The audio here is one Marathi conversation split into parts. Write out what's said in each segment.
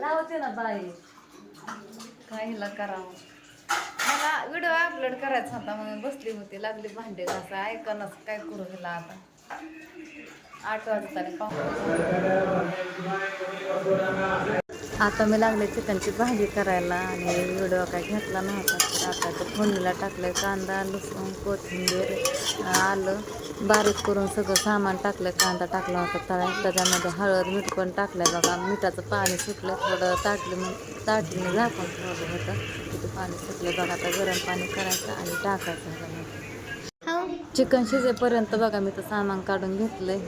राहते ना बाई. काहीला करावं मला व्हिडिओ अपलोड करायचा होता म्हणून बसली होती लागली भांडे घासा ऐकणच काय करू हिला आता. आठ वाजता आता मी लागले चिकनची भाजी करायला आणि व्हिडिओ काय घेतला नव्हता तर आता तर फोडणीला टाकलं कांदा लसूण कोथिंबीर आलं बारीक करून सगळं सामान टाकलं कांदा टाकला होता तळा त्याच्यामध्ये हळद मीठ पण टाकलं बघा मिठाचं पाणी सुटलं थोडं ताटलं मग ताटलीने झाकून ठेवलं होतं तिथं पाणी सुटलं बघा आता गरम पाणी करायचं आणि टाकायचं. चिकन शिजेपर्यंत बघा मी तर सामान काढून घेतलंय.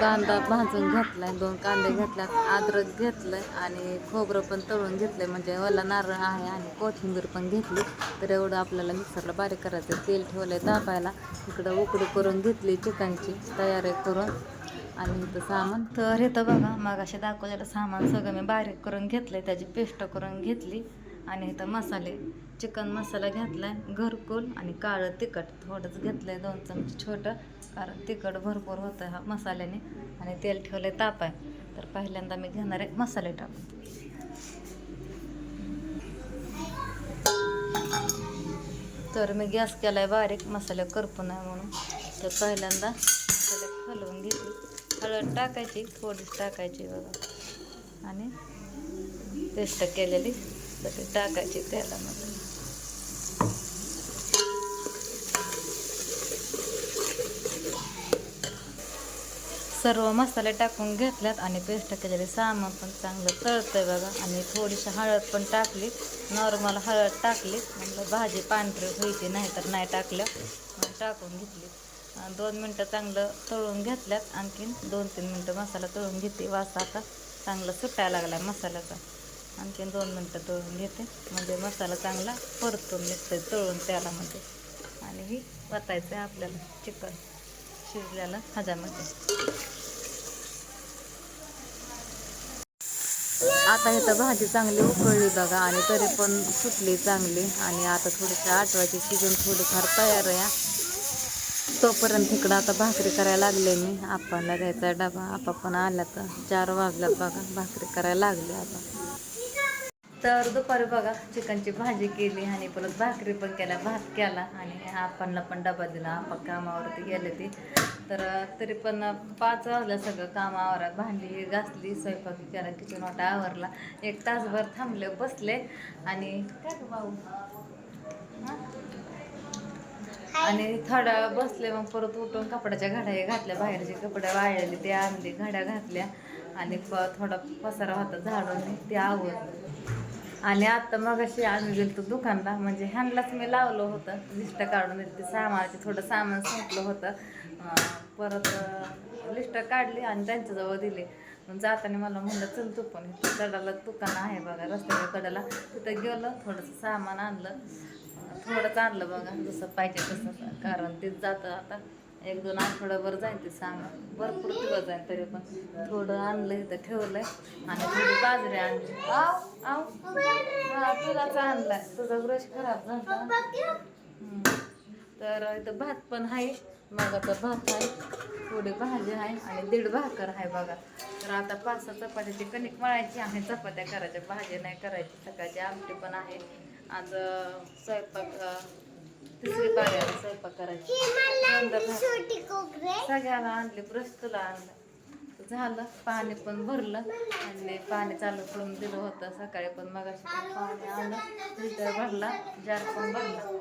कांदा भाजून घेतलाय दोन कांदे घेतल्यात अद्रक घेतलंय आणि खोबरं पण तळून घेतलंय. म्हणजे वला नारळ आहे आणि कोथिंबीर पण घेतली. तर एवढं आपल्याला मिक्सरला बारीक करायचं तेल ठेवलंय तापायला. इकडं उकडी करून घेतली चिकनची तयारी करून. आणि इथं सामान. तर येतं बघा मग असे दाखवलेलं सामान सगळं मी बारीक करून घेतलंय. त्याची पेस्ट करून घेतली. आणि इथं मसाले. चिकन मसाला घेतलाय घरकुल आणि काळं तिखट. थोडंच घेतलंय दोन चमचे छोटं कारण तिखट भरपूर होतं हा मसाल्याने. आणि तेल ठेवलंय आहे. तर पहिल्यांदा मी घेणार आहे मसाले टाकून. तर मी गॅस केलाय बारीक मसाले करपू नये म्हणून. तर पहिल्यांदा मसाले हलवून घेतली. हळद टाकायची थोडीच टाकायची बघा. आणि पेस्ट केलेली. तर टाकायचे त्याला तेलामध्ये सर्व मसाले टाकून घेतल्यात आणि पेस्ट केलेले सामान पण चांगलं तळतंय बघा. आणि थोडीशी हळद पण टाकली. नॉर्मल हळद टाकली. म्हणलं भाजी पांढरी व्हायची नाही तर नाही टाकलं. टाकून घेतली. दोन मिनटं चांगलं तळून घेतल्यात. आणखीन दोन तीन मिनटं मसाला तळून घेते. वास आता चांगलं सुटायला लागला मसाल्याचा. आणखीन दोन मिनटं तळून घेते. म्हणजे मसाला चांगला परतून निघते तळून तेलामध्ये आणि ही वतायचं आहे आपल्याला चिकन शिजल्याला ह्याच्यामध्ये आता इथं भाजी चांगली उकळली बघा आणि तरी पण सुटली चांगली. आणि आता थोडीशी आठवायची शिजून थोडीफार तयार आहे. तोपर्यंत इकडं आता भाकरी करायला लागले मी. आप्पाला द्यायचा डबा. आप्पा पण आल्या तर चार वाजल्यात बघा. भाकरी करायला लागली आता. तर दुपारी बघा चिकनची भाजी केली आणि परत भाकरी पण केल्या भात केला आणि आपणला पण डबा दिला. आपण कामावरती गेले ती. तर तरी पण पाच वाजल्या सगळं कामावर भांडी घासली स्वयंपाक केला किचन वाटा आवरला. एक तासभर थांबले बसले आणि काय भाऊ आणि थोडा बसले मग परत उठून कपड्याच्या घड्या घातल्या बाहेरचे कपडे वाळलेले ते आणले घड्या घातल्या आणि प थोडा पसारा होता झाडून ते आवडलं आणि आता मग अशी आम्ही गेलो दुकानला. म्हणजे ह्यांनाच मी लावलं होतं. लिस्ट काढून ते सामानाचे. थोडं सामान संपलं होतं. परत लिस्ट काढली आणि त्यांच्याजवळ दिली. जाताना मला म्हणलं चल तू पण कडाला दुकान आहे बघा रस्त्याच्या कड्याला तिथं गेलं थोडंसं सामान आणलं. थोडंच आणलं बघा जसं पाहिजे तसं. कारण ते जातं आता. एक दोन आठवडाभर जाईल ते भरपूर दिवस जाईल तरी पण. थोडं आणलं इथं ठेवलंय. आणि थोडी बाजरी आणली. आव आव. हा तुलाच आणलाय. तुझा ब्रश खराब झाला. तर इथं भात पण आहे. मगाचा भात आहे. थोडी भाजी आहे आणि दीड भाकर आहे बघा. तर आता पाच सहा चपात्याची कणिक मळायची आणि चपात्या करायच्या भाजी नाही करायची. सकाळची आमटी पण आहे. आज स्वयंपाक तिसरी स्वयंपाक करायची. सगळ्याला आणले ब्रश तुला आणलं झालं पाणी पण भरलं. आणि पाणी चालू करून दिलं होतं. सकाळी पण मग पाणी आलं फिल्टर भरला जार पण भरला.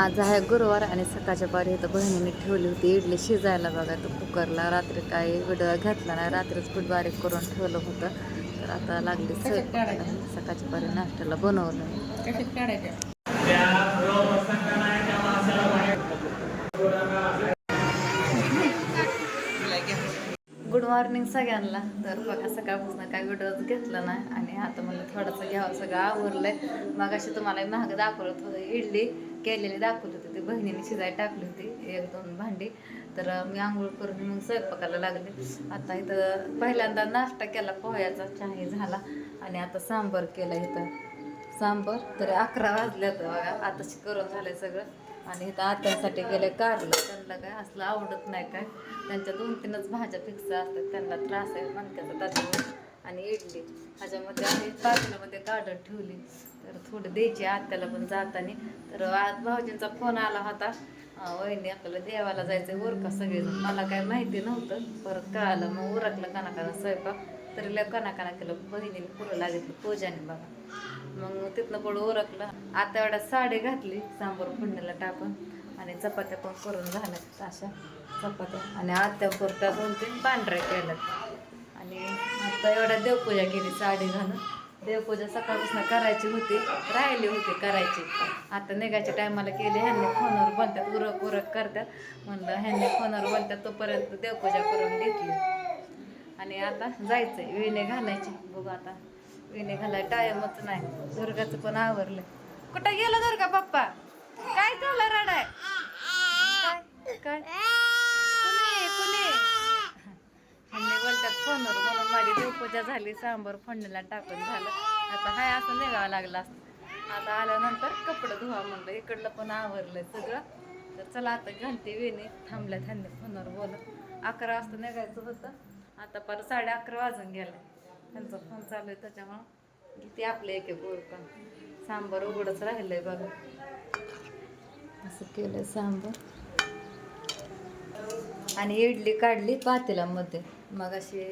आज आहे गुरुवार आणि सकाळच्या पारी इथं बहिणीने ठेवली होती. इडली शिजायला बघा तो कुकरला रात्री काही व्हिडिओ घेतला नाही. रात्रीच पीठ बारीक करून ठेवलं होतं. तर आता लागली. सकाळच्या पारी नाश्त्याला बनवलं. मॉर्निंग सगळ्यांना. तर बघा सकाळपासून काय व्हिडिओज घेतला नाही आणि आता मला थोडंसं घ्यावं सगळं आवरलंय. मग अशी तुम्हाला महाग दाखवलं होतं इडली केलेली दाखवली होती ती बहिणीने शिजाय टाकली होती एक दोन भांडी. तर मी आंघोळ करून मग स्वयंपाकाला लागले. आता इथं पहिल्यांदा नाश्ता केला पोह्याचा चहाही झाला आणि आता सांबर केला इथं. सांबर तर अकरा वाजल्यात बघा आताशी करून झालंय सगळं. आणि इथं आत्यांसाठी गेले कारलं. त्यांना काय असलं आवडत नाही काय. त्यांच्या दोन तीनच भाज्या फिक्स असतात. त्यांना त्रास आहे मणक्याचा त्याच्यामुळे. आणि इडली. ह्याच्यामध्ये आम्ही पातेल्यामध्ये काढत ठेवली. तर थोडं द्यायची आत्याला पण जाताना. तर आज भाऊजींचा फोन आला होता. वहिनी आपल्याला देवाला जायचं वर सगळेजण? मला काय माहिती नव्हतं. परत कळालं. मग उरकलं काना स्वयंपाक. तरी लय काना केलं. बहिणीने पुरं लागितलं. पूजाने बघा. मग तिथनं पुढं उरकलं. आता एवढ्या साडी घातली सांबर फोडणीला टाकून आणि चपात्या पण करून झाल्या अशा. चपात्या आणि आत्या पुरत्या दोन तीन पांढऱ्या केल्यात. आणि आता एवढ्या देवपूजा केली साडी घालून. देवपूजा सकाळपासून करायची होती राहिली होती करायची. आता निघायच्या टायमाला केली ह्यांनी फोनवर बोलतात उरक उरक करतात. म्हणलं ह्यांनी फोनवर बोलतात तोपर्यंत देवपूजा करून घेतली. आणि आता जायचं विणे घालायची. बघू आता विणे घालाय टायमच नाही. दुर्गाचं पण आवरलं कुठं गेला दुर्गा पप्पा? काय झालं रडाय? काय? कुणी कुणी ह्यांनी बोलतात फोनवर म्हणून माझी देवपूजा झाली सांबर फोडणीला टाकून झालं. आता हाय असं निघावं लागलं असतं. आता आल्यानंतर कपडं धुवा म्हणलं. इकडलं पण आवरलं सगळं. तर चला आता घालते वेणी थांबल्या त्यांनी फोनवर बोलत अकरा वाजता निघायचं होतं. आता परत साडे अकरा वाजून गेलं त्यांचा फोन चालू आहे त्याच्यामुळं. किती आपलं एक एक पण सांबर उघडच राहिलंय बघा. असं केलंय सांबर. आणि इडली काढली पातेल्यामध्ये मग अशी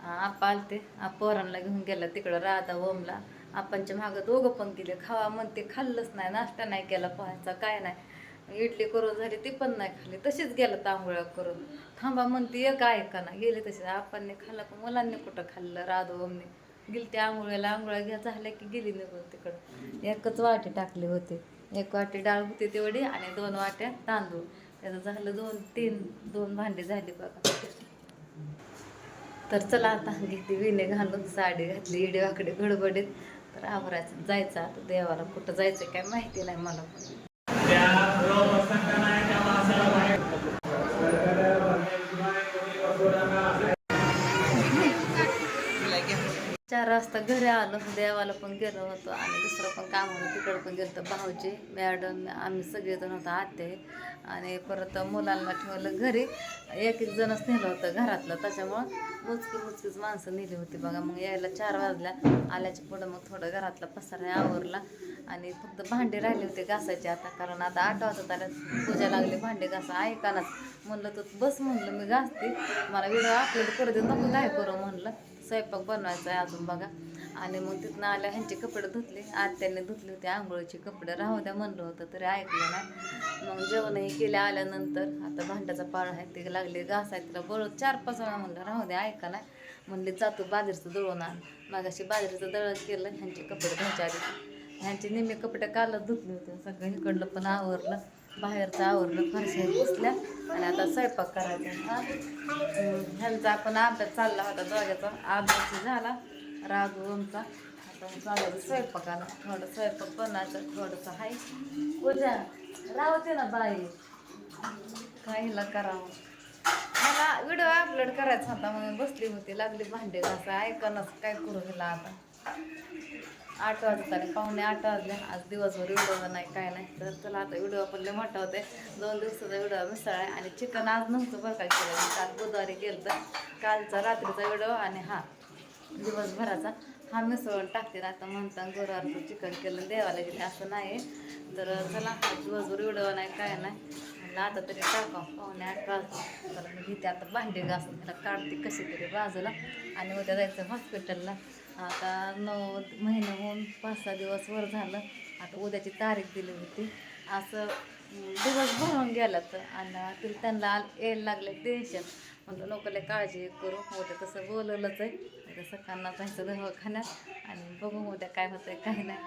आप आलते. आप पोरांना घेऊन गेला तिकडं राधा ओमला. आपणच्या मागं दोघं पण गेले. खावा म्हणते खाल्लंच नाही नाश्ता नाही केला पोहायचा काय नाही. इडली करून झाली ती पण नाही खाल्ली. तशीच गेलं तांबूळा करून. थांबा म्हणते एक ऐका ना गेले तसे आपांनी खाल्लं पण मुलांनी कुठं खाल्लं? राधा गेली त्या आंघोळ्याला आंघोळ्या घ्या झाल्या की गेली निघून तिकडं. एकच वाटी टाकली होती. एक वाटी डाळ होती तेवढी आणि दोन वाट्या तांदूळ. त्याचं झालं दोन तीन दोन भांडे झाली बघा. तर चला आता घेते विणे घालून. साडी घातली इडे वाकडे गडबडीत. तर आवरायचं जायचं आता देवाला. कुठं जायचं काय माहिती नाही मला. पण त्या प्रवाह असताना त्या माणसाला बाहेर चार वाजता घरी आलो देवाला पण गेलो होतो आणि दुसरं पण काम होतं तिकडं पण गेलो होतं भाऊजी मॅडम आम्ही सगळेजण होतो आते आणि परत मुलांना ठेवलं घरी. एक एक जणच नेलं होतं घरातलं त्याच्यामुळं मुचकी मुचकीच माणसं नेली होती बघा. मग यायला चार वाजल्या आल्याच्या पुढं मग थोडं घरातला पसारा आवरला आणि फक्त भांडे राहिले होते घासायचे आता कारण आता आठ वाजता आल्या पूजा लागली भांडे घासा ऐकानाच म्हणलं तर बस म्हणलं मी घासते मला व्हिडिओ अपलोड करू दे नको काय करू म्हणलं. स्वयंपाक बनवायचा आहे अजून बघा. आणि मग तिथनं आल्या ह्यांचे कपडे धुतले. आत्याने धुतले होते आंघोळीचे कपडे. राहू द्या म्हणलं होतं तरी ऐकलं नाही. मग जेवणही केले आल्यानंतर आता भांड्याचा पाळ आहे ते लागले घास आहे तिला बळ चार पाच वेळा म्हणलं राहू द्या ऐका नाही म्हणले जातो बाजरीचं दळून आण. मागाशी बाजरीचं दळण केलं ह्यांचे कपडे धुवायच्या आधी. ह्यांचे नेहमी कपडे कालच धुतले होते. सगळं इकडलं पण आवरलं. बाहेरचं आवरलं फरशा पुसल्या आणि आता स्वयंपाक करायचा हा. ह्यांचा आपण अभ्यास चालला होता दोघ्याचा अभ्यास झाला राघू आमचा आता चालायचं स्वयंपाकाला. थोडं स्वयंपाक बनायचं थोडंसं हाय. पूजा राहते ना बाई. काहीला करावं. मला व्हिडिओ अपलोड करायचा होता मग बसली होती. लागली भांडे घासा ऐकणच काय करू गेला आता. आठ वाजता आणि आठ वाजले. आज दिवसभर व्हिडिओ नाही काय नाही. तर चला आता व्हिडिओ पण लय मोठा होते दोन दिवसाचा व्हिडिओ मिसळ आहे आणि चिकन आज नव्हतं बरं काय केलं. काल बुधवारी गेलं तर कालचा रात्रीचा व्हिडिओ आणि हा दिवसभराचा. हा मिसळून टाकते आता म्हणता गुरुवारचं चिकन केलं देवाला गेले असं नाही. तर चला दिवसभर व्हिडिओ नाही काय नाही. म्हणलं आता तरी टाका पाहुणे आठ वाजता. तर मी घेते आता भांडे घासून. त्याला काढते कशी तरी बाजूला. आणि उद्या जायचं हॉस्पिटलला आता नऊ महिना होऊन पाच सहा दिवस वर झालं. आता उद्याची तारीख दिली होती. असं दिवस भरून गेलात आणि तिला त्यांना यायला लागले टेन्शन म्हणलं लोकांना काळजी करू. उद्या तसं बोलवलंच आहे. उद्या सकाळना जायचं दवाखान्यात आणि बघू उद्या काय होतंय काय नाही.